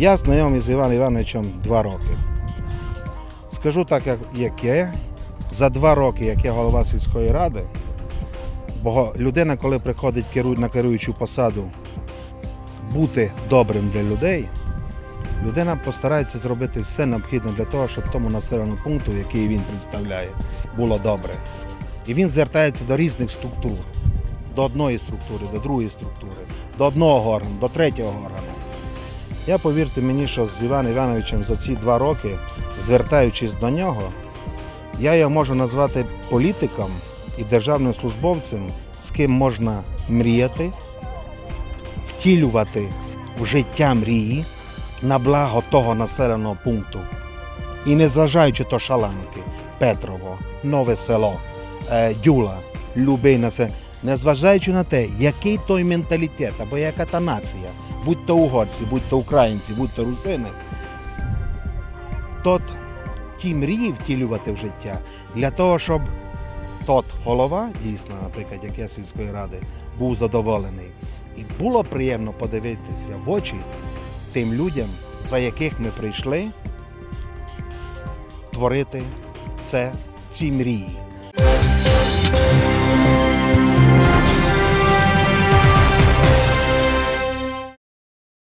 Я знайомий з Іваном Івановичем два роки. Скажу так, як, є. За два роки, як я голова сільської ради, бо людина, коли приходить на керуючу посаду, бути добрим для людей, людина постарається зробити все необхідне для того, щоб тому населеному пункту, який він представляє, було добре. І він звертається до різних структур, до одної структури, до другої структури, до одного органу, до третього органу. Я повірте мені, що з Іваном Івановичем за ці два роки, звертаючись до нього, я його можу назвати політиком і державним службовцем, з ким можна мріяти, втілювати в життя мрії на благо того населеного пункту. І не зважаючи то Шаланки, Петрово, Нове село, е, Дюла, Любина, це, незважаючи на те, який той менталітет або яка та нація, будь то угорці, будь то українці, будь то русини, тот ті мрії втілювати в життя для того, щоб тот голова, дійсно, наприклад, як я сільської ради, був задоволений. І було приємно подивитися в очі тим людям, за яких ми прийшли творити це, ці мрії.